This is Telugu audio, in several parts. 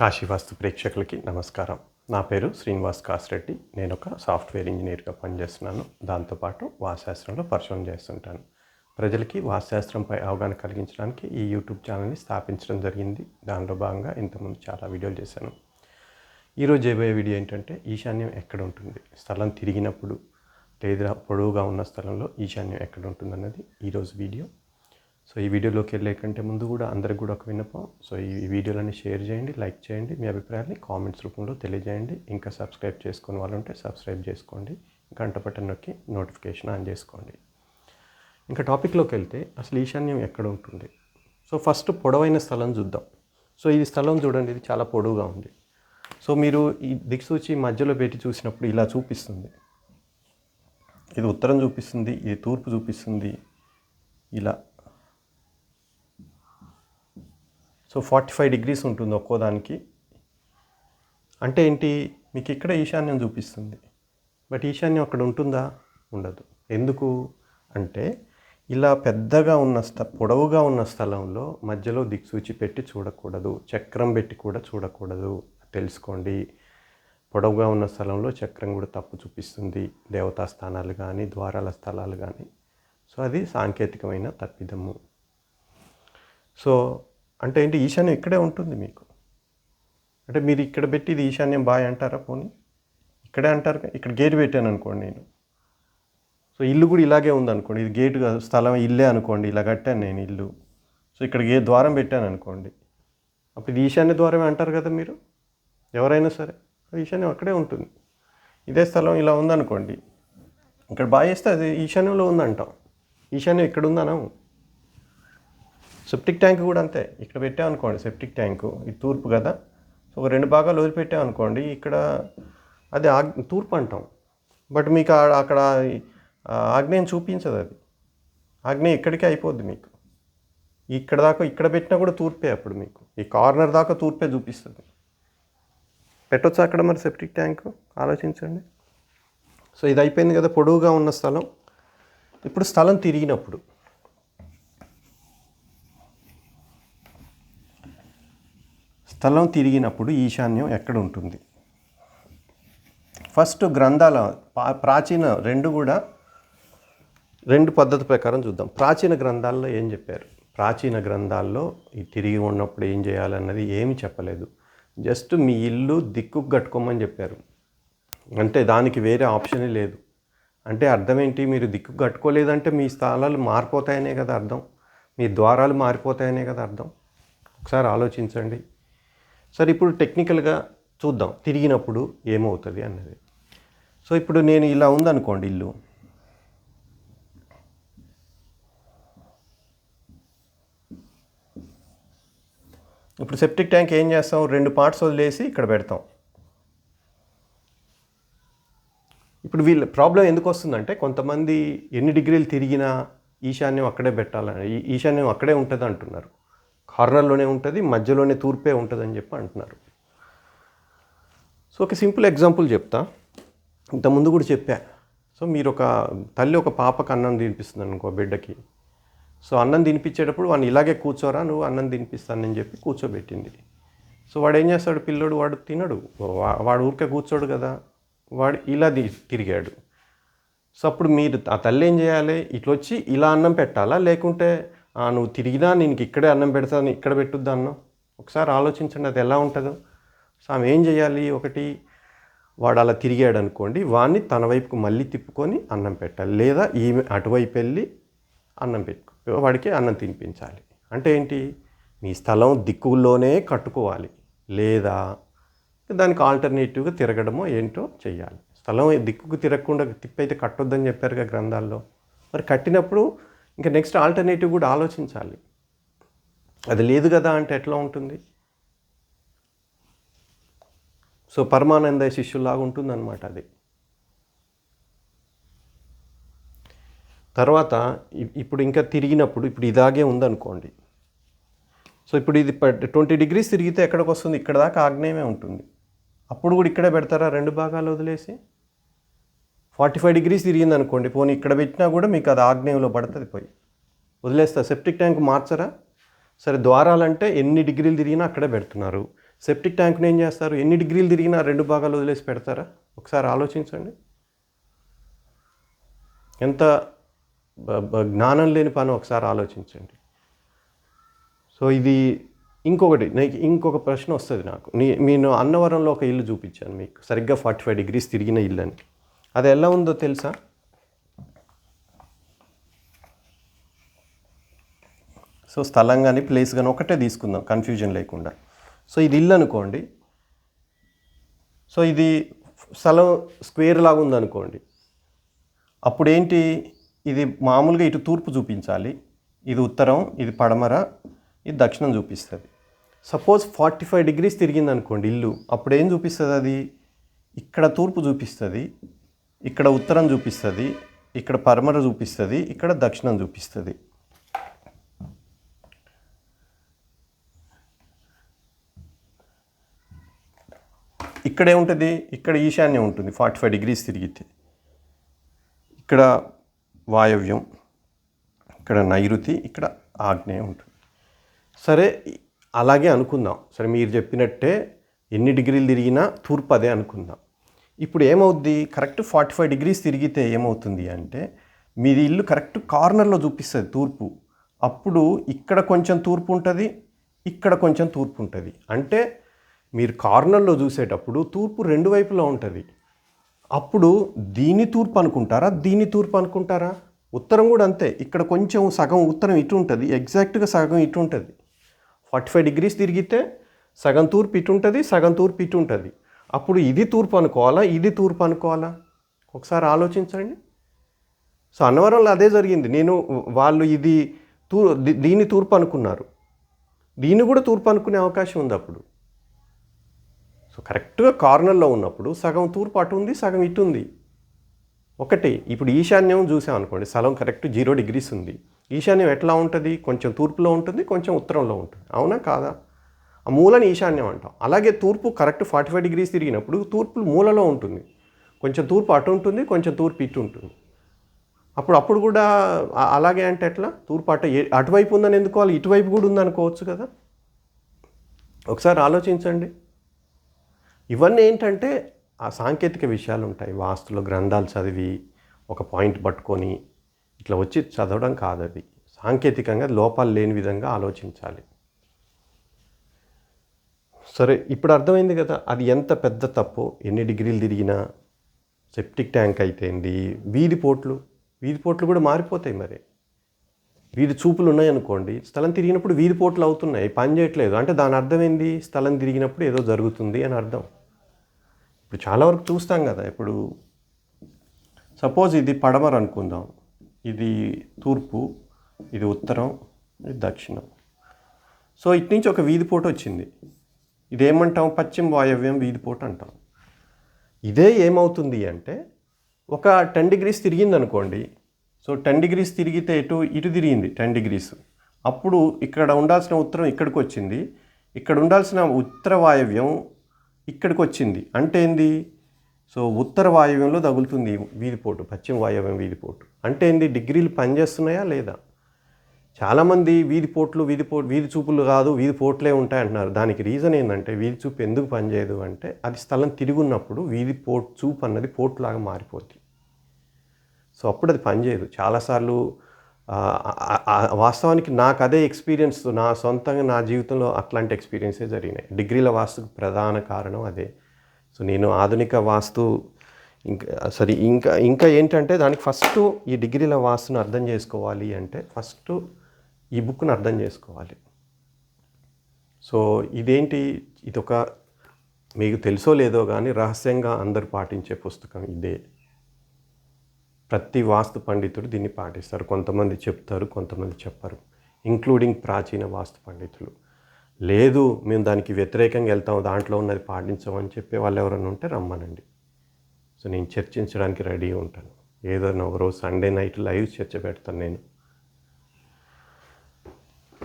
కాశీవాస్తు ప్రేక్షకులకి నమస్కారం. నా పేరు శ్రీనివాస్ కాసిరెడ్డి. నేను ఒక సాఫ్ట్వేర్ ఇంజనీర్గా పనిచేస్తున్నాను. దాంతోపాటు వాస్తుశాస్త్రంలో పరిశోధన చేస్తుంటాను. ప్రజలకి వాస్తుశాస్త్రంపై అవగాహన కలిగించడానికి ఈ యూట్యూబ్ ఛానల్ని స్థాపించడం జరిగింది. దానిలో భాగంగా ఇంతకుముందు చాలా వీడియోలు చేశాను. ఈరోజు చేయబోయే వీడియో ఏంటంటే ఈశాన్యం ఎక్కడ ఉంటుంది? స్థలం తిరిగినప్పుడు లేదా పొడవుగా ఉన్న స్థలంలో ఈశాన్యం ఎక్కడ ఉంటుంది అన్నది ఈరోజు వీడియో. సో ఈ వీడియోలోకి వెళ్ళే కంటే ముందు కూడా అందరికి కూడా ఒక విన్నపం. సో ఈ వీడియోలని షేర్ చేయండి లైక్ చేయండి మీ అభిప్రాయాన్ని కామెంట్స్ రూపంలో తెలియజేయండి. ఇంకా సబ్స్క్రైబ్ చేసుకుని వాళ్ళు ఉంటే సబ్స్క్రైబ్ చేసుకోండి. గంట బటన్ నొక్కి నోటిఫికేషన్ ఆన్ చేసుకోండి. ఇంకా టాపిక్లోకి వెళ్తే అసలు ఈశాన్యం ఎక్కడ ఉంటుంది? సో ఫస్ట్ పొడవైన స్థలం చూద్దాం. సో ఈ స్థలం చూడండి ఇది చాలా పొడవుగా ఉంది. సో మీరు ఈ దిక్సూచి మధ్యలో పెట్టి చూసినప్పుడు ఇలా చూపిస్తుంది. ఇది ఉత్తరం చూపిస్తుంది ఇది తూర్పు చూపిస్తుంది ఇలా సో ఫార్టీ ఫైవ్ డిగ్రీస్ ఉంటుంది ఒక్కోదానికి అంటే ఏంటి? మీకు ఇక్కడ ఈశాన్యం చూపిస్తుంది. బట్ ఈశాన్యం అక్కడ ఉంటుందా? ఉండదు. ఎందుకు? అంటే ఇలా పెద్దగా ఉన్న స్థ పొడవుగా ఉన్న స్థలంలో మధ్యలో దిక్సూచి పెట్టి చూడకూడదు. చక్రం పెట్టి కూడా చూడకూడదు. తెలుసుకోండి. పొడవుగా ఉన్న స్థలంలో చక్రం కూడా తప్పు చూపిస్తుంది. దేవతా స్థానాలు కానీ ద్వారాల స్థలాలు కానీ సో అది సాంకేతికమైన తప్పిదము. సో అంటే ఏంటి ఈశాన్యం ఇక్కడే ఉంటుంది మీకు. అంటే మీరు ఇక్కడ పెట్టి ఇది ఈశాన్యం బాయ్ అంటారా పోనీ? ఇక్కడే అంటారు ఇక్కడ గేట్ పెట్టాను అనుకోండి నేను. సో ఇల్లు కూడా ఇలాగే ఉందనుకోండి. ఇది గేట్ స్థలం ఇల్లే అనుకోండి ఇలా కట్టాను నేను ఇల్లు. సో ఇక్కడ గే ద్వారం పెట్టాను అనుకోండి. అప్పుడు ఇది ఈశాన్య ద్వారమే అంటారు కదా మీరు? ఎవరైనా సరే. ఈశాన్యం అక్కడే ఉంటుంది. ఇదే స్థలం ఇలా ఉందనుకోండి. ఇక్కడ బాగా చేస్తే అది ఈశాన్యంలో ఉందంటాం. ఈశాన్యం ఇక్కడ ఉందనము. సెప్టిక్ ట్యాంక్ కూడా అంతే. ఇక్కడ పెట్టామనుకోండి సెప్టిక్ ట్యాంకు ఇది తూర్పు కదా. సో ఒక రెండు భాగాలు వదిలిపెట్టామనుకోండి ఇక్కడ అది ఆగ్ తూర్పు అంటాం. బట్ మీకు అక్కడ ఆగ్నేయం చూపించదు అది. ఆగ్నేయం ఇక్కడికే అయిపోద్ది మీకు. ఇక్కడ దాకా ఇక్కడ పెట్టినా కూడా తూర్పే అప్పుడు మీకు. ఈ కార్నర్ దాకా తూర్పే చూపిస్తుంది. పెట్టొచ్చు అక్కడ మరి సెప్టిక్ ట్యాంక్ ఆలోచించండి. సో ఇది అయిపోయింది కదా పొడవుగా ఉన్న స్థలం. ఇప్పుడు స్థలం తిరిగినప్పుడు స్థలం తిరిగినప్పుడు ఈశాన్యం ఎక్కడ ఉంటుంది? ఫస్ట్ గ్రంథాల ప్రాచీన రెండు కూడా రెండు పద్ధతి ప్రకారం చూద్దాం. ప్రాచీన గ్రంథాల్లో ఏం చెప్పారు? ప్రాచీన గ్రంథాల్లో ఈ తిరిగి ఉన్నప్పుడు ఏం చేయాలన్నది ఏమి చెప్పలేదు. జస్ట్ మీ ఇల్లు దిక్కు కట్టుకోమని చెప్పారు. అంటే దానికి వేరే ఆప్షనే లేదు. అంటే అర్థం ఏంటి? మీరు దిక్కు కట్టుకోలేదంటే మీ స్థలాలు మారిపోతాయనే కదా అర్థం. మీ ద్వారాలు మారిపోతాయనే కదా అర్థం. ఒకసారి ఆలోచించండి. సరే ఇప్పుడు టెక్నికల్గా చూద్దాం. తిరిగినప్పుడు ఏమవుతుంది అన్నది. సో ఇప్పుడు నేను ఇలా ఉందనుకోండి ఇల్లు. ఇప్పుడు సెప్టిక్ ట్యాంక్ ఏం చేస్తాం? రెండు పార్ట్స్ వదిలేసి ఇక్కడ పెడతాం. ఇప్పుడు వీళ్ళ ప్రాబ్లం ఎందుకు వస్తుందంటే కొంతమంది ఎన్ని డిగ్రీలు తిరిగినా ఈశాన్యం అక్కడే పెట్టాలని ఈ- ఈశాన్యం అక్కడే ఉంటుంది అంటున్నారు కార్నర్లోనే ఉంటుంది మధ్యలోనే తూర్పే ఉంటుందని చెప్పి అంటున్నారు. సో ఒక సింపుల్ ఎగ్జాంపుల్ చెప్తా. ఇంతకుముందు కూడా చెప్పా. సో మీరు ఒక తల్లి ఒక పాపకు అన్నం తినిపిస్తుంది అనుకో బిడ్డకి. సో అన్నం తినిపించేటప్పుడు వాడిని ఇలాగే కూర్చోరా నువ్వు అన్నం తినిపిస్తానని చెప్పి కూర్చోబెట్టింది. సో వాడు ఏం చేస్తాడు పిల్లోడు? వాడు తినడు. వాడు ఊరికే కూర్చోడు కదా. వాడు ఇలా తిరిగాడు. సో అప్పుడు మీరు ఆ తల్లి ఏం చేయాలి? ఇట్లా వచ్చి ఇలా అన్నం పెట్టాలా? లేకుంటే నువ్వు తిరిగినా నేను ఇక్కడే అన్నం పెడతాను ఇక్కడ పెట్టుద్దా? అన్నం ఒకసారి ఆలోచించండి అది ఎలా ఉంటుందో. సో ఆమె ఏం చేయాలి? ఒకటి వాడు అలా తిరిగాడు అనుకోండి వాడిని తన వైపుకు మళ్ళీ తిప్పుకొని అన్నం పెట్టాలి. లేదా ఈమె అటువైపు వెళ్ళి అన్నం పెట్టుకో వాడికి అన్నం తినిపించాలి. అంటే ఏంటి? మీ స్థలం దిక్కుల్లోనే కట్టుకోవాలి. లేదా దానికి ఆల్టర్నేటివ్గా తిరగడమో ఏంటో చేయాలి స్థలం దిక్కుకు తిరగకుండా తిప్పైతే కట్టొద్దని చెప్పారుగా గ్రంథాల్లో. మరి కట్టినప్పుడు ఇంకా నెక్స్ట్ ఆల్టర్నేటివ్ కూడా ఆలోచించాలి. అది లేదు కదా అంటే ఎట్లా ఉంటుంది? సో పరమానంద శిష్యులాగా ఉంటుందన్నమాట అది. తర్వాత ఇప్పుడు ఇంకా తిరిగినప్పుడు ఇప్పుడు ఇదాగే ఉందనుకోండి. సో ఇప్పుడు ఇది ట్వంటీ డిగ్రీస్ తిరిగితే ఎక్కడికి వస్తుంది ఇక్కడ దాకా ఆగ్నేయమే ఉంటుంది. అప్పుడు కూడా ఇక్కడే పెడతారా? రెండు భాగాలు వదిలేసి? ఫార్టీ ఫైవ్ డిగ్రీస్ తిరిగింది అనుకోండి పోనీ ఇక్కడ పెట్టినా కూడా మీకు అది ఆగ్నేయంలో పడుతుంది పోయి. వదిలేస్తా. సెప్టిక్ ట్యాంక్ మార్చరా? సరే ద్వారాలంటే ఎన్ని డిగ్రీలు తిరిగినా అక్కడే పెడుతున్నారు. సెప్టిక్ ట్యాంక్ని ఏం చేస్తారు? ఎన్ని డిగ్రీలు తిరిగినా రెండు భాగాలు వదిలేసి పెడతారా? ఒకసారి ఆలోచించండి. ఎంత జ్ఞానం లేని పని ఒకసారి ఆలోచించండి. సో ఇది ఇంకొకటి నాకు ఇంకొక ప్రశ్న వస్తుంది నాకు. నీ నేను అన్నవరంలో ఒక ఇల్లు చూపించాను మీకు. సరిగ్గా ఫార్టీ ఫైవ్ డిగ్రీస్ తిరిగిన ఇల్లు అని అది ఎలా ఉందో తెలుసా? సో స్థలం కానీ ప్లేస్ కానీ ఒకటే తీసుకుందాం కన్ఫ్యూజన్ లేకుండా. సో ఇది ఇల్లు అనుకోండి. సో ఇది స్థలం స్క్వేర్ లాగా ఉందనుకోండి. అప్పుడు ఏంటి ఇది మామూలుగా ఇటు తూర్పు చూపించాలి. ఇది ఉత్తరం ఇది పడమర ఇది దక్షిణం చూపిస్తుంది. సపోజ్ ఫార్టీ ఫైవ్ డిగ్రీస్ తిరిగింది అనుకోండి ఇల్లు. అప్పుడు ఏం చూపిస్తుంది అది? ఇక్కడ తూర్పు చూపిస్తుంది. ఇక్కడ ఉత్తరం చూపిస్తుంది ఇక్కడ పరమర చూపిస్తుంది ఇక్కడ దక్షిణం చూపిస్తుంది. ఇక్కడ ఏముంటుంది ఇక్కడ ఈశాన్యం ఉంటుంది ఫార్టీ ఫైవ్ డిగ్రీస్ తిరిగితే. ఇక్కడ వాయవ్యం ఇక్కడ నైరుతి ఇక్కడ ఆగ్నేయం ఉంటుంది. సరే అలాగే అనుకుందాం. సరే మీరు చెప్పినట్టే ఎన్ని డిగ్రీలు తిరిగినా తూర్పు అదే అనుకుందాం. ఇప్పుడు ఏమవుద్ది? కరెక్ట్ ఫార్టీ ఫైవ్ డిగ్రీస్ తిరిగితే ఏమవుతుంది అంటే మీది ఇల్లు కరెక్ట్ కార్నర్లో చూపిస్తుంది తూర్పు. అప్పుడు ఇక్కడ కొంచెం తూర్పు ఉంటుంది ఇక్కడ కొంచెం తూర్పు ఉంటుంది. అంటే మీరు కార్నర్లో చూసేటప్పుడు తూర్పు రెండు వైపులా ఉంటుంది. అప్పుడు దీని తూర్పు అనుకుంటారా? దీని తూర్పు అనుకుంటారా? ఉత్తరం కూడా అంతే. ఇక్కడ కొంచెం సగం ఉత్తరం ఇటు ఉంటుంది. ఎగ్జాక్ట్గా సగం ఇటు ఉంటుంది. ఫార్టీ ఫైవ్ డిగ్రీస్ తిరిగితే సగం తూర్పు ఇటు ఉంటుంది సగం తూర్పు ఇటు ఉంటుంది. అప్పుడు ఇది తూర్పు అనుకోవాలా ఇది తూర్పు అనుకోవాలా? ఒకసారి ఆలోచించండి. సో అన్నవరంలో అదే జరిగింది. నేను వాళ్ళు ఇది తూ దీ- దీన్ని తూర్పు అనుకున్నారు. దీన్ని కూడా తూర్పు అనుకునే అవకాశం ఉంది అప్పుడు. సో కరెక్ట్గా కార్నర్లో ఉన్నప్పుడు సగం తూర్పు అటు ఉంది సగం ఇటు ఉంది. ఒకటి ఇప్పుడు ఈశాన్యం చూసాం అనుకోండి స్థలం కరెక్ట్ జీరో డిగ్రీస్ ఉంది. ఈశాన్యం ఎట్లా ఉంటుంది? కొంచెం తూర్పులో ఉంటుంది కొంచెం ఉత్తరంలో ఉంటుంది. అవునా? కాదా? ఆ మూలని ఈశాన్యం అంటాం. అలాగే తూర్పు కరెక్ట్ ఫార్టీ ఫైవ్ డిగ్రీస్ తిరిగినప్పుడు తూర్పు మూలలో ఉంటుంది. కొంచెం తూర్పు అటు ఉంటుంది కొంచెం తూర్పు ఇటు ఉంటుంది. అప్పుడు అప్పుడు కూడా అలాగే అంటే ఎట్లా? తూర్పు అటు ఏ- అటువైపు ఉందని ఎందుకోవాలి ఇటువైపు కూడా ఉందనుకోవచ్చు కదా. ఒకసారి ఆలోచించండి. ఇవన్నీ ఏంటంటే ఆ సాంకేతిక విషయాలు ఉంటాయి. వాస్తులో గ్రంథాలు చదివి ఒక పాయింట్ పట్టుకొని ఇట్లా వచ్చి చదవడం కాదు అది సాంకేతికంగా లోపాలు లేని విధంగా ఆలోచించాలి. సరే ఇప్పుడు అర్థమైంది కదా అది ఎంత పెద్ద తప్పు? ఎన్ని డిగ్రీలు తిరిగినా సెప్టిక్ ట్యాంక్ అయితేంది వీధి పోట్లు వీధి పోట్లు కూడా మారిపోతాయి మరి. వీధి చూపులు ఉన్నాయనుకోండి స్థలం తిరిగినప్పుడు వీధి పోట్లు అవుతున్నాయి పని చేయట్లేదు. అంటే దాని అర్థం ఏంది స్థలం తిరిగినప్పుడు ఏదో జరుగుతుంది అని అర్థం. ఇప్పుడు చాలా వరకు చూస్తాం కదా ఇప్పుడు సపోజ్ ఇది పడమర అనుకుందాం. ఇది తూర్పు ఇది ఉత్తరం ఇది దక్షిణం. సో ఇటు నుంచి ఒక వీధి పోటు వచ్చింది ఇదేమంటాం? పశ్చిమ వాయవ్యం వీధిపోటు అంటాం. ఇదే ఏమవుతుంది అంటే ఒక టెన్ డిగ్రీస్ తిరిగింది అనుకోండి సో టెన్ డిగ్రీస్ తిరిగితే ఇటు ఇటు తిరిగింది టెన్ డిగ్రీస్. అప్పుడు ఇక్కడ ఉండాల్సిన ఉత్తరం ఇక్కడికి వచ్చింది. ఇక్కడ ఉండాల్సిన ఉత్తర వాయవ్యం ఇక్కడికి వచ్చింది. అంటే ఏంది? సో ఉత్తర వాయవ్యంలో తగులుతుంది వీధిపోటు పశ్చిమ వాయవ్యం వీధిపోటు అంటే ఏంది? డిగ్రీలు పనిచేస్తున్నాయా లేదా? చాలామంది వీధి పోట్లు వీధి పో వీధి చూపులు కాదు వీధి పోట్లే ఉంటాయి అంటున్నారు దానికి రీజన్ ఏంటంటే వీధి చూపు ఎందుకు పనిచేయదు అంటే అది స్థలం తిరిగి ఉన్నప్పుడు వీధి పోట్ చూపు అన్నది పోట్లాగా మారిపోద్ది. సో అప్పుడు అది పనిచేయదు. చాలాసార్లు వాస్తవానికి నాకు అదే ఎక్స్పీరియన్స్ నా సొంతంగా నా జీవితంలో అట్లాంటి ఎక్స్పీరియన్సే జరిగినాయి. డిగ్రీల వాస్తుకు ప్రధాన కారణం అదే. సో నేను ఆధునిక వాస్తు ఇంకా సరే ఇంకా ఇంకా ఏంటంటే దానికి ఫస్ట్ ఈ డిగ్రీల వాస్తును అర్థం చేసుకోవాలి అంటే ఫస్ట్ ఈ బుక్ను అర్థం చేసుకోవాలి. సో ఇదేంటి? ఇది ఒక మీకు తెలుసో లేదో కానీ రహస్యంగా అందరు పాటించే పుస్తకం ఇదే. ప్రతి వాస్తు పండితుడు దీన్ని పాటిస్తారు. కొంతమంది చెప్తారు కొంతమంది చెప్పరు. ఇంక్లూడింగ్ ప్రాచీన వాస్తు పండితులు. లేదు మేము దానికి వ్యతిరేకంగా వెళ్తాము దాంట్లో ఉన్నది పాటించమని చెప్పే వాళ్ళు ఎవరైనా ఉంటే రమ్మనండి. సో నేను చర్చించడానికి రెడీ ఉంటాను. ఏదైనా ఒకరోజు సండే నైట్ లైవ్ చర్చ పెడతాను నేను.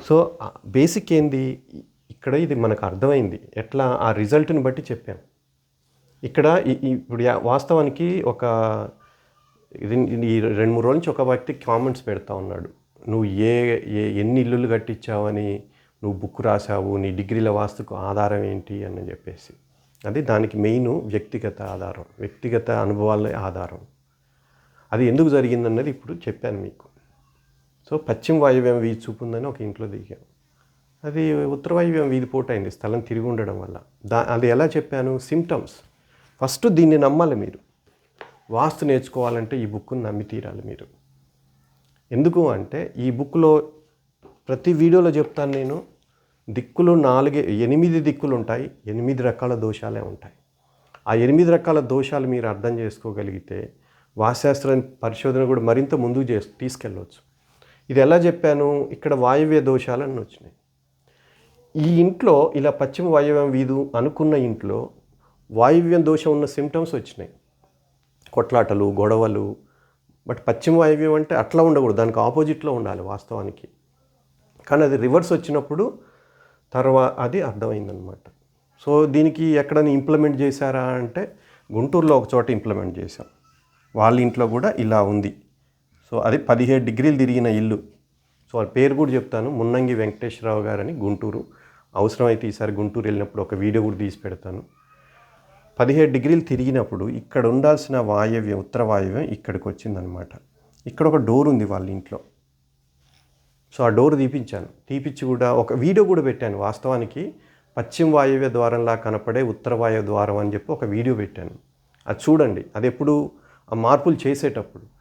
సో బేసిక్ ఏంది? ఇక్కడ ఇది మనకు అర్థమైంది. ఎట్లా? ఆ రిజల్ట్ని బట్టి చెప్పాం. ఇక్కడ ఇప్పుడు వాస్తవానికి ఒక ఇది ఈ రెండు మూడు రోజుల నుంచి ఒక వ్యక్తి కామెంట్స్ పెడతా ఉన్నాడు. నువ్వు ఏ ఏ ఎన్ని ఇల్లులు కట్టించావని నువ్వు బుక్ రాసావు నీ డిగ్రీల వాస్తుకు ఆధారం ఏంటి? అని చెప్పేసి. అది దానికి మెయిన్ వ్యక్తిగత ఆధారం. వ్యక్తిగత అనుభవాలే ఆధారం. అది ఎందుకు జరిగిందన్నది ఇప్పుడు చెప్పాను మీకు. సో పశ్చిమ వాయువ్యం వీధి చూపుందని ఒక ఇంట్లో దిగాం. అది ఉత్తర వాయువ్యం వీధి పోటు అయింది స్థలం తిరిగి ఉండడం వల్ల. దా అది ఎలా చెప్పాను? సిమ్టమ్స్ ఫస్ట్ దీన్ని నమ్మాలి మీరు. వాస్తు నేర్చుకోవాలంటే ఈ బుక్ను నమ్మి తీరాలి మీరు. ఎందుకు అంటే ఈ బుక్లో ప్రతి వీడియోలో చెప్తాను నేను దిక్కులు నాలుగే ఎనిమిది దిక్కులు ఉంటాయి ఎనిమిది రకాల దోషాలే ఉంటాయి. ఆ ఎనిమిది రకాల దోషాలు మీరు అర్థం చేసుకోగలిగితే వాస్తుశాస్త్ర పరిశోధన కూడా మరింత ముందుకు చేసి తీసుకెళ్ళవచ్చు ఇది ఎలా చెప్పాను? ఇక్కడ వాయువ్య దోషాలన్నీ వచ్చినాయి. ఈ ఇంట్లో ఇలా పశ్చిమ వాయువ్యం వీధు అనుకున్న ఇంట్లో వాయువ్యం దోషం ఉన్న సిమ్టమ్స్ వచ్చినాయి. కొట్లాటలు గొడవలు. బట్ పశ్చిమ వాయువ్యం అంటే అట్లా ఉండకూడదు. దానికి ఆపోజిట్లో ఉండాలి వాస్తవానికి. కానీ అది రివర్స్ వచ్చినప్పుడు తర్వాత అది అర్థమైందనమాట సో దీనికి ఎక్కడైనా ఇంప్లిమెంట్ చేశారా అంటే గుంటూరులో ఒక చోట ఇంప్లిమెంట్ చేశాం. వాళ్ళ ఇంట్లో కూడా ఇలా ఉంది. సో అది పదిహేడు డిగ్రీలు తిరిగిన ఇల్లు. సో వాళ్ళ పేరు కూడా చెప్తాను మున్నంగి వెంకటేశ్వరరావు గారని గుంటూరు. అవసరమైతే ఈసారి గుంటూరు వెళ్ళినప్పుడు ఒక వీడియో కూడా తీసి పెడతాను. పదిహేడు డిగ్రీలు తిరిగినప్పుడు ఇక్కడ ఉండాల్సిన వాయవ్యం ఉత్తర వాయవ్యం ఇక్కడికి వచ్చిందనమాట. ఇక్కడ ఒక డోర్ ఉంది వాళ్ళ ఇంట్లో. సో ఆ డోర్ తీపించాను తీపిచ్చి కూడా ఒక వీడియో కూడా పెట్టాను. వాస్తవానికి పశ్చిమ వాయువ్య ద్వారంలా కనపడే ఉత్తర వాయువ్య ద్వారం అని చెప్పి ఒక వీడియో పెట్టాను. అది చూడండి అది ఎప్పుడు ఆ మార్పులు చేసేటప్పుడు.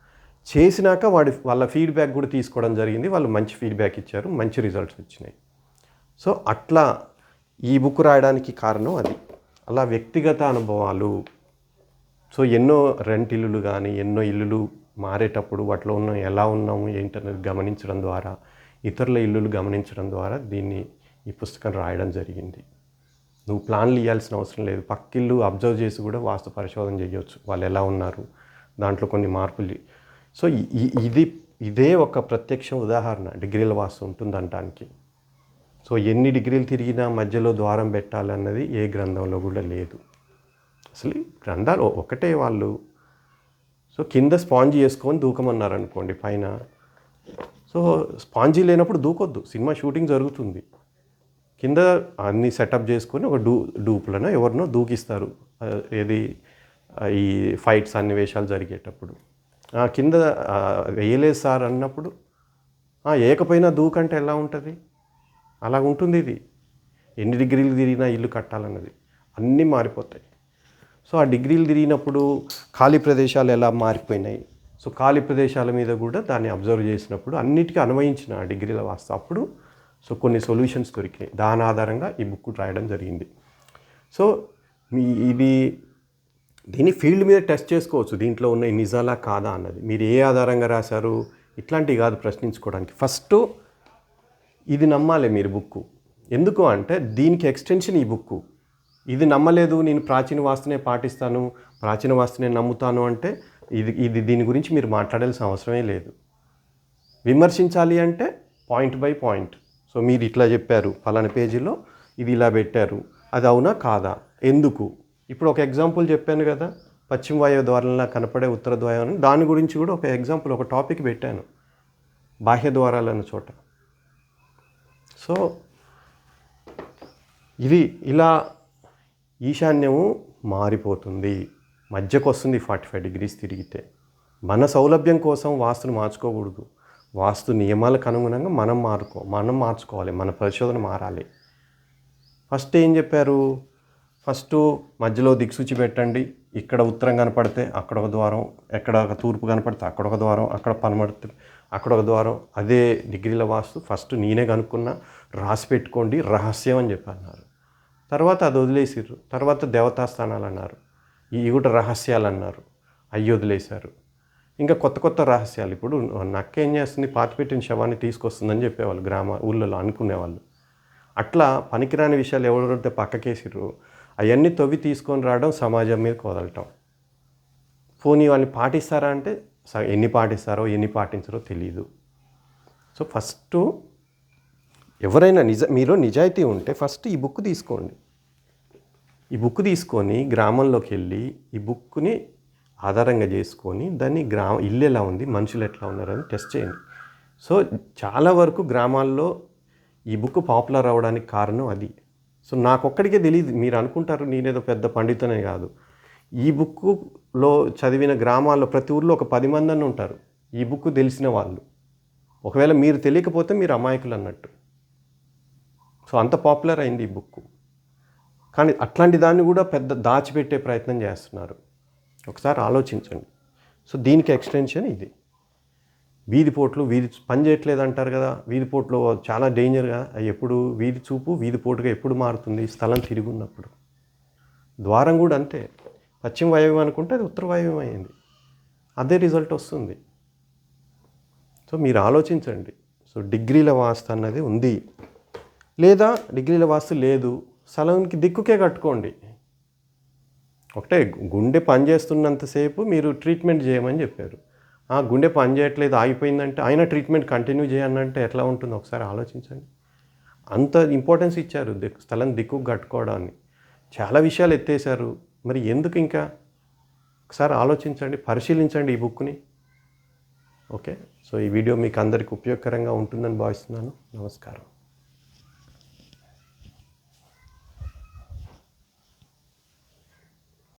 చేసినాక వాడి వాళ్ళ ఫీడ్బ్యాక్ కూడా తీసుకోవడం జరిగింది. వాళ్ళు మంచి ఫీడ్బ్యాక్ ఇచ్చారు. మంచి రిజల్ట్స్ వచ్చినాయి. సో అట్లా ఈ బుక్ రాయడానికి కారణం అది. అలా వ్యక్తిగత అనుభవాలు. సో ఎన్నో రెంట్ ఇల్లులు కానీ ఎన్నో ఇల్లులు మారేటప్పుడు వాటిలో ఉన్న ఎలా ఉన్నాము ఏంటనేది గమనించడం ద్వారా ఇతరుల ఇల్లులు గమనించడం ద్వారా దీన్ని ఈ పుస్తకం రాయడం జరిగింది. నువ్వు ప్లాన్లు ఇవ్వాల్సిన అవసరం లేదు. పక్కిల్లు అబ్జర్వ్ చేసి కూడా వాస్తు పరిశోధన చేయవచ్చు వాళ్ళు ఎలా ఉన్నారు? దాంట్లో కొన్ని మార్పులు సో ఈ- ఇది ఇదే ఒక ప్రత్యక్ష ఉదాహరణ. డిగ్రీల వాసు ఉంటుందంటానికి. సో ఎన్ని డిగ్రీలు తిరిగినా మధ్యలో ద్వారం పెట్టాలన్నది ఏ గ్రంథంలో కూడా లేదు. అసలు ఈ గ్రంథాలు ఒకటే వాళ్ళు. సో కింద స్పాంజ్ వేసుకొని దూకమన్నారు అనుకోండి పైన. సో స్పాంజీ లేనప్పుడు దూకొద్దు. సినిమా షూటింగ్ జరుగుతుంది. కింద అన్ని సెటప్ చేసుకొని ఒక డూ డూప్లను ఎవరినో దూకిస్తారు. ఏది ఈ ఫైట్ సన్నివేశాలు జరిగేటప్పుడు. కింద వేయలేదు సార్ అన్నప్పుడు ఏకపోయినా దూకంటే ఎలా ఉంటుంది? అలా ఉంటుంది ఇది. ఎన్ని డిగ్రీలు తిరిగినా ఇల్లు కట్టాలన్నది. అన్నీ మారిపోతాయి. సో ఆ డిగ్రీలు తిరిగినప్పుడు ఖాళీ ప్రదేశాలు ఎలా మారిపోయినాయి? సో ఖాళీ ప్రదేశాల మీద కూడా దాన్ని అబ్జర్వ్ చేసినప్పుడు అన్నిటికీ అన్వయించిన ఆ డిగ్రీల వాస్త. అప్పుడు సో కొన్ని సొల్యూషన్స్ దొరికినాయి. దాని ఆధారంగా ఈ బుక్ రాయడం జరిగింది. సో మీ ఇది దీన్ని ఫీల్డ్ మీద టెస్ట్ చేసుకోవచ్చు. దీంట్లో ఉన్న ఈ నిజాలా కాదా అన్నది. మీరు ఏ ఆధారంగా రాశారు? ఇట్లాంటివి కాదు ప్రశ్నించుకోవడానికి. ఫస్ట్ ఇది నమ్మాలి మీరు బుక్ ఎందుకు అంటే దీనికి ఎక్స్టెన్షన్ ఈ బుక్ ఇది నమ్మలేదు నేను ప్రాచీన వాస్తునే పాటిస్తాను ప్రాచీన వాస్తునే నమ్ముతాను అంటే ఇది ఇది దీని గురించి మీరు మాట్లాడాల్సిన అవసరమే లేదు. విమర్శించాలి అంటే పాయింట్ బై పాయింట్ సో మీరు ఇట్లా చెప్పారు ఫలానా పేజీలో ఇది ఇలా పెట్టారు. అది అవునా కాదా? ఎందుకు? ఇప్పుడు ఒక ఎగ్జాంపుల్ చెప్పాను కదా పశ్చిమ వాయువు ద్వారంలా కనపడే ఉత్తర ద్వారం అని. దాని గురించి కూడా ఒక ఎగ్జాంపుల్ ఒక టాపిక్ పెట్టాను బాహ్య ద్వారాలన్న చోట. సో ఇది ఇలా ఈశాన్యము మారిపోతుంది. మధ్యకు వస్తుంది ఫార్టీ ఫైవ్ డిగ్రీస్ తిరిగితే. మన సౌలభ్యం కోసం వాస్తుని మార్చుకోకూడదు. వాస్తు నియమాలకు అనుగుణంగా మనం మారుకో మనం మార్చుకోవాలి మన పరిశోధన మారాలి. ఫస్ట్ ఏం చెప్పారు? ఫస్ట్ మధ్యలో దిక్సూచి పెట్టండి. ఇక్కడ ఉత్తరం కనపడితే అక్కడ ఒక ద్వారం ఎక్కడ ఒక తూర్పు కనపడితే అక్కడ ఒక ద్వారం అక్కడ పనబడితే అక్కడ ఒక ద్వారం. అదే డిగ్రీల వాస్తు. ఫస్ట్ నేనే కనుక్కున్నా రాసి పెట్టుకోండి రహస్యం అని చెప్పి అన్నారు తర్వాత అది వదిలేసారు తర్వాత దేవతాస్థానాలు అన్నారు. ఇవి కూడా రహస్యాలు అన్నారు. అవి వదిలేశారు. ఇంకా కొత్త కొత్త రహస్యాలు. ఇప్పుడు నక్క ఏం చేస్తుంది? పాతిపెట్టిన శవాన్ని తీసుకొస్తుందని చెప్పేవాళ్ళు గ్రామ ఊళ్ళలో అనుకునేవాళ్ళు. అట్లా పనికిరాని విషయాలు ఎవరైతే పక్కకేసిర్రు. అవన్నీ తవ్వి తీసుకొని రావడం సమాజం మీద వదలటం పోనీ వాళ్ళని పాటిస్తారా అంటే స- ఎన్ని పాటిస్తారో ఎన్ని పాటించారో తెలియదు సో ఫస్ట్ ఎవరైనా నిజ మీలో నిజాయితీ ఉంటే ఫస్ట్ ఈ బుక్ తీసుకోండి. ఈ బుక్ తీసుకొని గ్రామంలోకి వెళ్ళి ఈ బుక్ని ఆధారంగా చేసుకొని దాన్ని గ్రామ ఇల్లు ఎలా ఉంది మనుషులు ఎట్లా ఉన్నారని టెస్ట్ చేయండి. సో చాలా వరకు గ్రామాల్లో ఈ బుక్ పాపులర్ అవ్వడానికి కారణం అది. సో నాకొక్కడికే తెలియదు మీరు అనుకుంటారు నేనేదో పెద్ద పండితనే కాదు. ఈ బుక్లో చదివిన గ్రామాల్లో ప్రతి ఊర్లో ఒక పది మంది అన్న ఉంటారు. ఈ బుక్ తెలిసిన వాళ్ళు. ఒకవేళ మీరు తెలియకపోతే మీరు అమాయకులు అన్నట్టు. సో అంత పాపులర్ అయింది ఈ బుక్ కానీ అట్లాంటి దాన్ని కూడా పెద్ద దాచిపెట్టే ప్రయత్నం చేస్తున్నారు. ఒకసారి ఆలోచించండి. సో దీనికి ఎక్స్టెన్షన్ ఇది. వీధి పోట్లు వీధి పని చేయట్లేదు అంటారు కదా వీధి పోట్లు చాలా డేంజర్గా కదా ఎప్పుడు వీధి చూపు వీధి పోటుగా ఎప్పుడు మారుతుంది స్థలం తిరిగి ఉన్నప్పుడు. ద్వారం కూడా అంతే. పశ్చిమ వాయువ్యం అనుకుంటే అది ఉత్తర వాయువ్యం అయింది. అదే రిజల్ట్ వస్తుంది. సో మీరు ఆలోచించండి. సో డిగ్రీల వాస్తు అన్నది ఉంది. లేదా డిగ్రీల వాస్తు లేదు. స్థలంకి దిక్కుకే కట్టుకోండి. ఒకటే గుండె పని చేస్తున్నంతసేపు మీరు ట్రీట్మెంట్ చేయమని చెప్పారు. ఆ గుండె పని చేయట్లేదు ఆగిపోయిందంటే ఆయన ట్రీట్మెంట్ కంటిన్యూ చేయాలంటే ఎట్లా ఉంటుందో ఒకసారి ఆలోచించండి. అంత ఇంపార్టెన్స్ ఇచ్చారు దిక్కు స్థలం దిక్కు కట్టుకోవడాన్ని. చాలా విషయాలు ఎత్తేసారు మరి ఎందుకు ఇంకా? ఒకసారి ఆలోచించండి పరిశీలించండి ఈ బుక్ని. ఓకే? సో ఈ వీడియో మీకు అందరికి ఉపయోగకరంగా ఉంటుందని భావిస్తున్నాను. నమస్కారం.